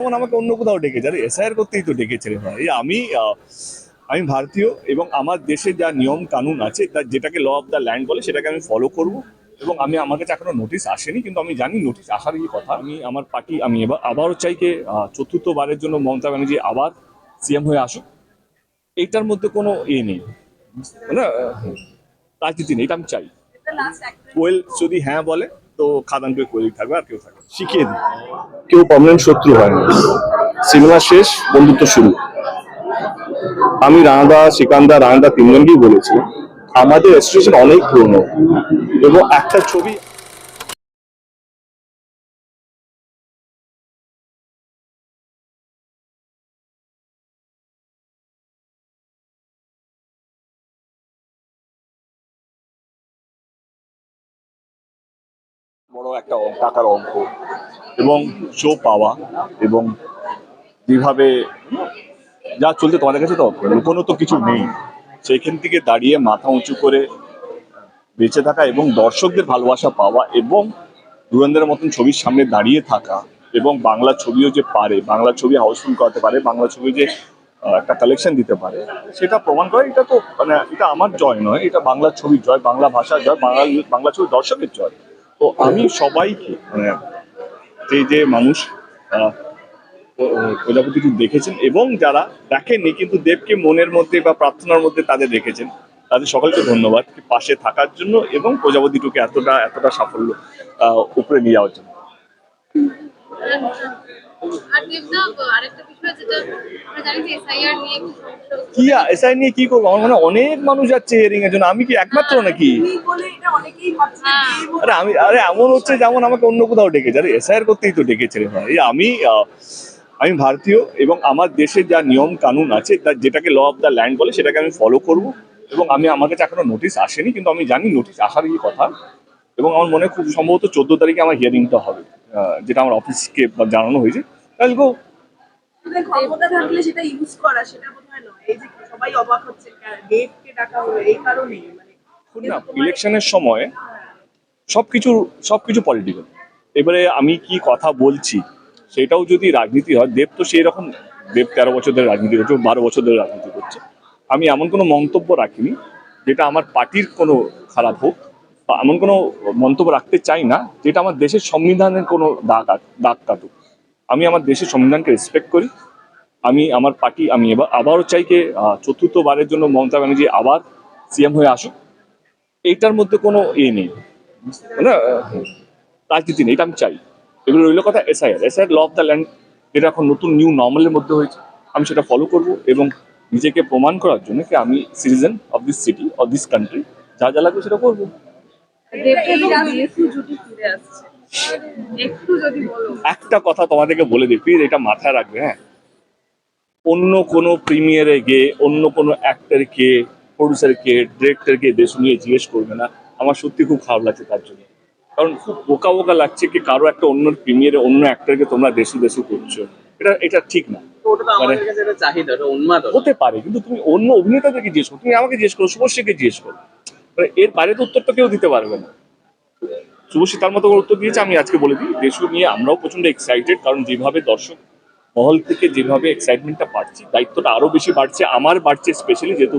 যেমন আমাকে অন্য কোথাও ডেকেছে। আরে এসআইআর করতেই তো ডেকেছে রে ভাই। আমি আমি ভারতীয় এবং আমার দেশে যা নিয়ম কানুন আছে তা যেটাকে ল অফ দ্য ল্যান্ড বলে সেটাকে আমি ফলো করব। এবং আমি আমার কাছে এখনও নোটিশ আসেনি কিন্তু আমি জানি নোটিশ আসারই কথা। আমি আমার পার্টি আমি এবার আবারও চাই যে চতুর্থবারের জন্য মমতা ব্যানার্জি আবার সিএম হয়ে আসুক। এইটার মধ্যে কোনো এ নেই। মানে রাজনীতি নেই এটা আমি চাই। ওয়েল যদি হ্যাঁ বলে তো খাদান খাদানকে কোয়েলই থাকবে আর কেউ থাকবে শিখিয়ে দিই কেউ পার্মানেন্ট শত্রু হয় না। সিনেমা শেষ, বন্ধুত্ব শুরু। আমি রানাদা শ্রীকান্দা রানাদা তিনজনকেই বলেছি আমাদের অ্যাসোসিয়েশন অনেক পুরনো। এবং একটা ছবি একটা টাকার অঙ্ক এবং শো পাওয়া এবং যেভাবে যা চলছে তোমাদের কাছে তো লুকোনো তো কিছু নেই। সেইখান থেকে দাঁড়িয়ে মাথা উঁচু করে বেঁচে থাকা এবং দর্শকদের ভালোবাসা পাওয়া এবং দুরন্দের মতন ছবির সামনে দাঁড়িয়ে থাকা এবং বাংলা ছবিও যে পারে, বাংলা ছবি হাউসফুল করাতে পারে, বাংলা ছবি যে একটা কালেকশন দিতে পারে, সেটা প্রমাণ করে এটা তো মানে এটা আমার জয় নয়, এটা বাংলা ছবির জয়, বাংলা ভাষার জয় বাংলা বাংলা ছবির দর্শকের জয়। তো আমি সবাইকে মানে যে যে মানুষ আহ, প- প্রজাপতিটি দেখেছেন এবং যারা দেখেননি কিন্তু দেবকে মনের মধ্যে বা প্রার্থনার মধ্যে তাদের দেখেছেন তাদের সকলকে ধন্যবাদ পাশে থাকার জন্য এবং প্রজাপতি প্রজাপতিটুকে এতটা এতটা সাফল্য উপরে নিয়ে যাওয়ার জন্য। আর দেবদা আরেকটা বিষয় যেটা আমরা জানি যে এসআইআর নিয়ে একটু সমস্যা হচ্ছে। কি এসআই নিয়ে কি করব? আমার মানে অনেক মানুষ যাচ্ছে হিয়ারিং এর জন্য। আমি কি একমাত্র নাকি? তুমি বলে এটা অনেকেই ভাবছে যে এই বলে- আরে আমি আরে এমন হচ্ছে যেমন আমাকে অন্য কোথাও ডেকেছে। আরে এসআইআর করতেই তো ডেকেছে রে ভাই। আমি আহ, আমি ভারতীয় এবং আমার দেশে যা নিয়ম কানুন আছে যেটাকে ল অফ দ্য ল্যান্ড বলে সেটাকে আমি ফলো করব। এবং আমি আমার কাছে এখনও নোটিশ আসেনি কিন্তু আমি জানি নোটিশ আসারই কথা। এবং আমার মনে খুব সম্ভবত চোদ্দ তারিখে আমার হিয়ারিংটা হবে যেটা আমার অফিসকে জানানো হয়েছে। তাহলে গো ক্ষমতা থাকলে সেটা ইউজ করা সেটা বোধহয় নয়। এই যে সবাই অবাক হচ্ছে ডেটকে ডাকা হলো এই কারণেই। মানে না ইলেকশনের সময় সবকিছু সবকিছু পলিটিক্যাল এবারে আমি কি কথা বলছি সেটাও যদি রাজনীতি হয় দেব তো সেই রকম দেব তেরো বছর ধরে রাজনীতি করছে বারো বছর ধরে রাজনীতি করছে। আমি এমন কোনো মন্তব্য রাখিনি যেটা আমার পার্টির কোনো খারাপ হোক। এমন কোনো মন্তব্য রাখতে চাই না, যেটা আমার দেশের সংবিধানের কোনো দাগ দাগ কাটুক। আমি আমার দেশের সংবিধানকে রেসপেক্ট করি। আমি, আমার পার্টি, আমি এবার, আবারও চাই যে চতুর্থবারের জন্য মমতা ব্যানার্জি আবার সিএম হয়ে আসুক। এইটার মধ্যে কোনো এ নেই। মানে রাজনীতি নেই, এটা আমি চাই। এগুলো রইল কথা SIR SIR law of the land যেটা এখন নতুন নিউ নর্মালের মধ্যে হয়েছে। আমি সেটা ফলো করব এবং নিজেকে প্রমাণ করার জন্য কি আমি citizen of this city of this country যা যা লাগবে সেটা করব। একটু যদি বলো। একটা কথা তোমাদেরকে বলে দিই প্লিজ এটা মাথায় রাখবে হ্যাঁ? অন্য কোনো প্রিমিয়ারে গিয়ে অন্য কোনো অ্যাক্টরকে প্রডিউসারকে ডিরেক্টরকে দেশ নিয়ে জিজ্ঞেস করবে না আমার সত্যি খুব খারাপ লাগছে তার জন্য। কারণ খুব বোকা বোকা লাগছে কি কারও একটা অন্য প্রিমিয়ারে অন্য অ্যাক্টরকে তোমরা দেশু দেশু করছ। এটা এটা ঠিক না। মানে- হতে পারে কিন্তু তুমি অন্য অভিনেতাদেরকে জিজ্ঞেস করো তুমি আমাকে জিজ্ঞেস করো শুভশ্রীকে জিজ্ঞেস করো। এর বাইরে তো উত্তর তো কেউ দিতে পারবে না। শুভশ্রী তার মতো উত্তর দিয়েছে, আমি আজকে বলে দিই। দেশু নিয়ে আমরাও প্রচণ্ড এক্সাইটেড কারণ যেভাবে দর্শক মহল থেকে যেভাবে এক্সাইটমেন্টটা বাড়ছে, দায়িত্বটা আরও বেশি বাড়ছে, আমার বাড়ছে স্পেশালি যেহেতু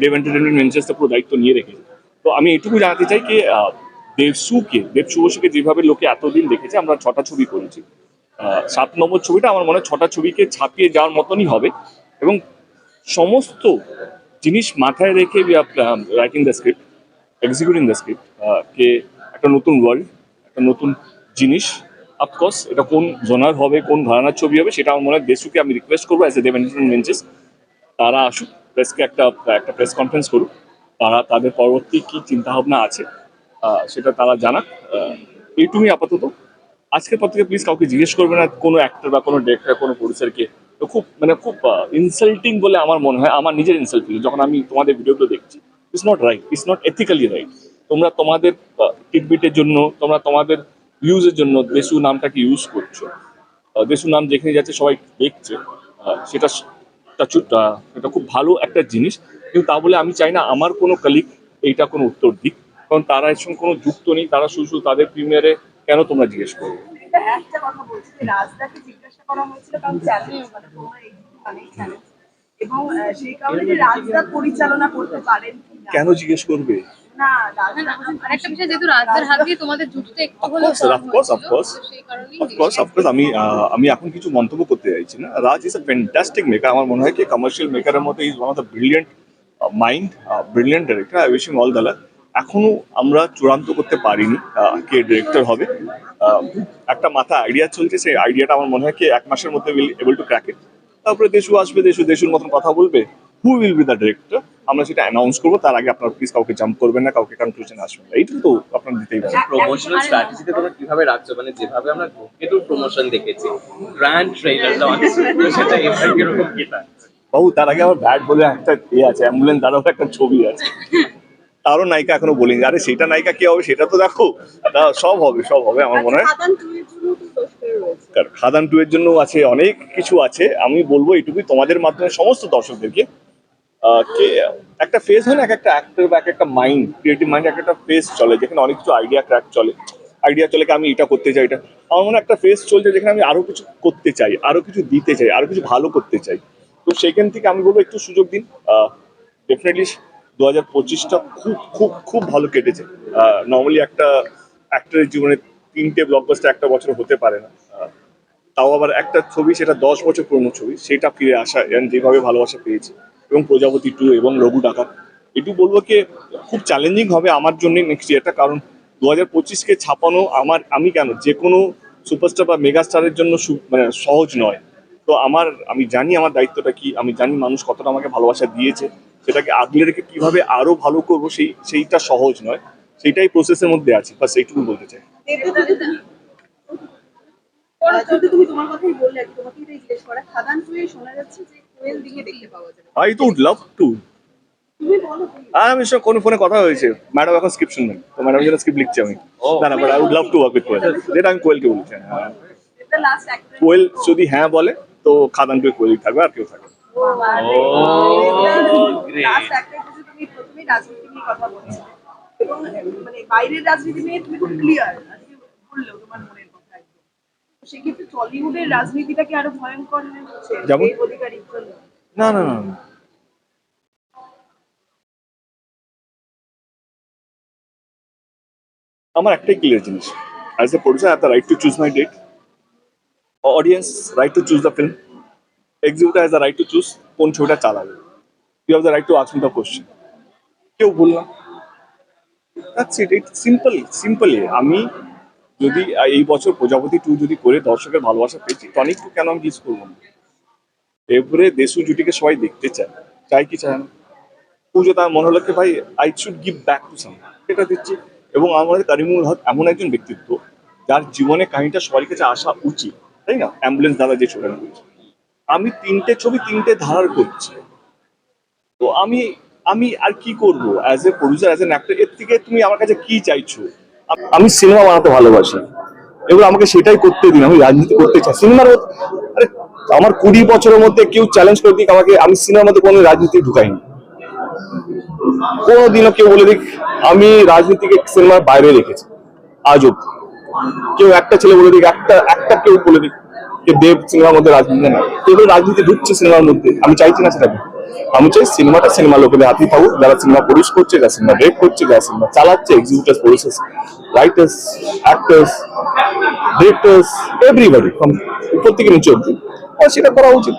দেব এন্টারটেনমেন্ট ভেঞ্চার্সটা পুরো দায়িত্ব নিয়ে রেখেছে। তো আমি এটুকু জানাতে চাই কি দেবসুকে দেব শুভশ্রীকে যেভাবে লোকে এতদিন দেখেছে, আমরা ছটা ছবি করেছি। সাত নম্বর ছবিটা আমার মনে হয় ছটা ছবিকে ছাপিয়ে যাওয়ার মতনই হবে এবং সমস্ত জিনিস মাথায় রেখে writing the script executing the script কে একটা নতুন ওয়ার্ল্ড একটা নতুন জিনিস অফকোর্স এটা কোন জোনার হবে, কোন ঘরানার ছবি হবে, সেটা আমার মনে হয় দেশুকে আমি রিকোয়েস্ট করব অ্যাজ এ দেব এন্টারটেনমেন্টস তারা আসুক প্রেসকে একটা একটা প্রেস কনফারেন্স করুক, তারা তাদের পরবর্তী কি চিন্তা ভাবনা আছে সেটা তারা জানাক এইটুকুই আপাতত। আজকের পর থেকে প্লিজ কাউকে জিজ্ঞেস করবে না, কোনো অ্যাক্টর বা কোনো ডিরেক্টর কোনো প্রডিউসারকে তো খুব মানে খুব ইনসাল্টিং বলে আমার মনে হয়, আমার নিজের ইনসাল্টিং যখন আমি তোমাদের ভিডিওগুলো দেখছি। It's not right it's not ethically right তোমরা তোমাদের টিকবিটের জন্য, তোমরা তোমাদের ভিউজের জন্য দেশু নামটাকে ইউজ করছ। দেশু নাম যেখানে যাচ্ছে, সবাই দেখছে। সেটা এটা খুব ভালো একটা জিনিস। কিন্তু তা বলে আমি চাই না আমার কোনো কালিক এইটা কোনো উত্তর দিক। কারণ তারা এর সঙ্গে কোনো যুক্ত নেই। তারা শুধু শুধু তাদের প্রিমিয়ারে কেন তোমরা জিজ্ঞেস করবে? একটা কথা বলছি রাজদাকে জিজ্ঞাসা করা হয়েছিল কারণ চ্যালেঞ্জ মানে চ্যালেঞ্জ এবং সেই কারণে যে রাজদা পরিচালনা করতে পারেন কেন। জিজ্ঞেস করবে? না আরেকটা বিষয় যেহেতু হাত দিয়ে তোমাদের একটু হলেও অফকোর্স অফকোর্স আমি আহ, আমি এখন কিছু মন্তব্য করতে চাইছি না। Raj is a fantastic maker আমার মনে হয় কি কমার্শিয়াল মেকারের মধ্যে is one of the brilliant mind brilliant director I wishing all the luck এখনও আমরা চূড়ান্ত করতে পারিনি কে ডিরেক্টর হবে। আহ, একটা মাথা আইডিয়া চলছে সেই আইডিয়াটা আমার মনে হয় কি এক মাসের মধ্যে will able to crack it তারপরে দেশু আসবে দেশু দেশুর মতন কথা বলবে। Who will be the director আমরা সেটা অ্যানাউন্স করব তার আগে আপনারা প্লিজ কাউকে জাম্প করবেন না কাউকে কনক্লুশন আসবেন না। এইটুকু তো আপনারা দিতেই পারেন। প্রমোশনাল স্ট্র্যাটেজিতে তোমরা কীভাবে রাখছো? মানে যেভাবে আমরা ধূমকেতুর প্রমোশন দেখেছি গ্র্যান্ড ট্রেলার লঞ্চ সেটা এবার কীরকম কিনা? বাবু তার আগে আমার ব্যাট বলে একটা ইয়ে আছে অ্যাম্বুলেন্স দ্বারাও একটা ছবি আছে। তারও নায়িকা এখনও বলিনি। আরে সেটা নায়িকা কে হবে সেটা তো দেখো। তা সব হবে সব হবে আমার মনে হয়। খাদান টু এর জন্য আছে অনেক কিছু আছে। আমি বলব এটুকুই তোমাদের মাধ্যমে সমস্ত দর্শকদেরকে কে একটা ফেজ হয় না এক একটা অ্যাক্টর বা এক একটা মাইন্ড ক্রিয়েটিভ মাইন্ড এক একটা ফেজ চলে। যেখানে অনেক কিছু আইডিয়া ক্র্যাক চলে। আইডিয়া চলে আমি এটা করতে চাই এটা? আমার মনে হয় একটা ফেজ চলছে যেখানে আমি আরও কিছু করতে চাই আরও কিছু দিতে চাই আরও কিছু ভালো করতে চাই। তো সেখান থেকে আমি বলব একটু সুযোগ দিন। ডেফিনেটলি দু হাজার পঁচিশটা খুব খুব খুব ভালো কেটেছে। নর্মালি একটা অ্যাক্টরের জীবনে তিনটে ব্লকবাস্টার একটা বছর হতে পারে না। তাও আবার একটা ছবি, সেটা দশ বছর পুরনো ছবি, সেটা ফিরে আসা এবং যেভাবে ভালোবাসা পেয়েছে। এবং প্রজাপতি টু এবং রঘু ডাকাত। এটু বলব কি, খুব চ্যালেঞ্জিং হবে আমার জন্য নেক্সট ইয়ারটা কারণ দু হাজার পঁচিশকে ছাপানো আমার, আমি কেন? যে কোনো সুপারস্টার বা মেগাস্টারের জন্য মানে সহজ নয়। তো আমার, আমি জানি আমার দায়িত্বটা কি, আমি জানি মানুষ কতটা আমাকে ভালোবাসা দিয়েছে। সেটাকে আগলে রেখে কীভাবে আরও ভালো করব সেই সেইটা সহজ নয়। সেইটাই প্রসেসের মধ্যে আছে। বাস এইটুকু বলতে চাই। আই তো উড লাভ টু। আর আমি সব কোনো ফোনে কথা হয়েছে। ম্যাডাম এখন স্ক্রিপ্ট শুনবেন তো ম্যাডাম যেন স্ক্রিপ্ট লিখছে আমি। না না but I would love to work with Koel যেটা আমি কোয়েলকে বলছি। হ্যাঁ এটা লাস্ট কোয়েল যদি হ্যাঁ বলে তো খাদান কোয়েলই থাকবে আর কেউ থাকবে. লাস্ট অ্যাক্টর তুমি প্রথমেই রাজনীতি নিয়ে কথা বলছিলে। এবং মানে বাইরের রাজনীতি নিয়ে তুমি খুব ক্লিয়ার আজকে বললেও তোমার মনের কথা একদম। সেক্ষেত্রে টলিউডের রাজনীতিটা কি আরও ভয়ঙ্কর হচ্ছে যেমন? এই অধিকারীর জন্য। না না না। আমার একটাই ক্লিয়ার জিনিস। As a producer have the right to choose my date audience right to choose the film executor has the right to choose কোন ছবিটা চালাবে। You have the right to ask the question কেউ বললাম that's it it simple simply আমি যদি এই বছর প্রজাপতি টু যদি করে দর্শকের ভালোবাসা পেয়েছি টনিক টু কেন আমি মিস করব না? এরপরে দেশু জুটিকে সবাই দেখতে চায়। চাই কি চায় না? পুজো তার মনে হলো কি ভাই I should give back to some এটা দিচ্ছি। এবং আমাদের কারিমুল হক এমন একজন ব্যক্তিত্ব, যার জীবনে কাহিনীটা সবার কাছে আসা উচিত। তাই না? অ্যাম্বুলেন্স দাদা যে ছবিটা করেছে আমি তিনটে ছবি তিনটে ধারার করছি। তো আমি আমি আর কি করব as a producer as an actor এর থেকে তুমি আমার কাছে কি চাইছো? আমি সিনেমা বানাতে ভালোবাসি। এবার আমাকে সেটাই করতে দিন, আমি রাজনীতি করতে চাই। সিনেমার আরে, আমার কুড়ি বছরের মধ্যে কেউ চ্যালেঞ্জ করে দিক, আমাকে, আমি সিনেমার মধ্যে কোনো রাজনীতি ঢুকাইনি। কোনোদিনও কেউ বলে দিক, আমি রাজনীতিকে সিনেমার বাইরে রেখেছি। আজ অব্দি কেউ একটা ছেলে বলে দিক, একটা একটা কেউ বলে দিক। যে দেব সিনেমার মধ্যে রাজনীতি না কেউ রাজনীতি ঢুকছে সিনেমার মধ্যে। আমি চাইছি না সেটাকে। আমি চাই সিনেমাটা সিনেমা লোকেদের হাতেই থাকুক। যারা সিনেমা প্রডিউস করছে যারা সিনেমা ডিরেক্ট করছে যারা সিনেমা চালাচ্ছে executors producers writers actors directors everybody উপর থেকে নিচে অব্দি সেটা করা উচিত.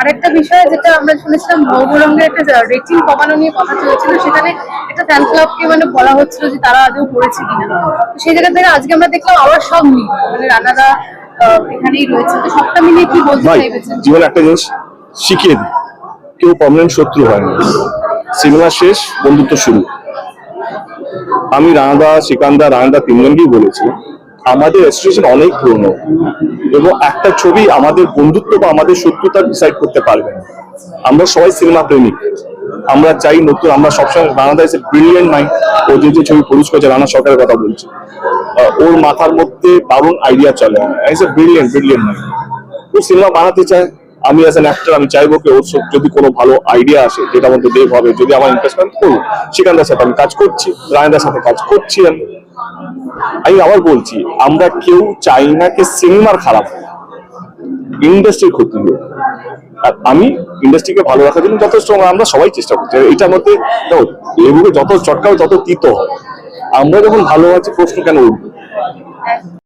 আরেকটা বিষয় যেটা আমরা শুনেছিলাম ভৌগরঙ্গের একটা রেটিং কমানো নিয়ে কথা চলেছিল সেখানে একটা ফ্যান ক্লাবকে মানে বলা হচ্ছিল যে তারা আদৌ করেছে কিনা। সেই জায়গা থেকে আজকে আমরা দেখলাম আবার সব মিল মানে আহ, এখানেই রয়েছে। তো সবটা মিলিয়ে কি বলতে ভাই চাইবেছেন জীবনে একটা জিনিস শিখিয়ে দিই। কেউ পার্মানেন্ট শত্রু হয় না। সিনেমা শেষ বন্ধুত্ব শুরু। আমি রানাদা শ্রীকান্দা রানাদা তিনজনকেই বলেছি আমাদের অ্যাসোসিয়েশন অনেক পুরনো এবং একটা ছবি আমাদের বন্ধুত্ব বা আমাদের শত্রুতা ডিসাইড করতে পারবে না। আমরা সবাই সিনেমা প্রেমিক। আমরা চাই নতুন আমরা সবসময় রানাদা ইস ব্রিলিয়েন্ট মাইন্ড ও যে যে ছবি প্রডিউস করেছে রানা সরকারের কথা বলছে। ওর মাথার মধ্যে দারুণ আইডিয়া চলে। Is a brilliant brilliant mind O cinema বানাতে চায়, আমি অ্যাজ অ্যান অ্যাক্টর আমি চাইব কি ওর যদি কোনো ভালো আইডিয়া আসে, যেটা মধ্যে দেব হবে, যদি আমার ইন্টারেস্ট করব সেখানটার সাথে আমি কাজ করছি রায়দার সাথে কাজ করছি আমি। আমি আবার বলছি, আমরা কেউ চাই না যে সিনেমার খারাপ ইন্ডাস্ট্রির ক্ষতি হোক। আর আমি ইন্ডাস্ট্রিকে ভালো রাখার জন্য যথেষ্ট আমরা সবাই চেষ্টা করছি। এটার মধ্যে লেবুকে যত চটকাও তত তিতো হয়। আমরা যখন ভালো আছি প্রশ্ন কেন উঠবে?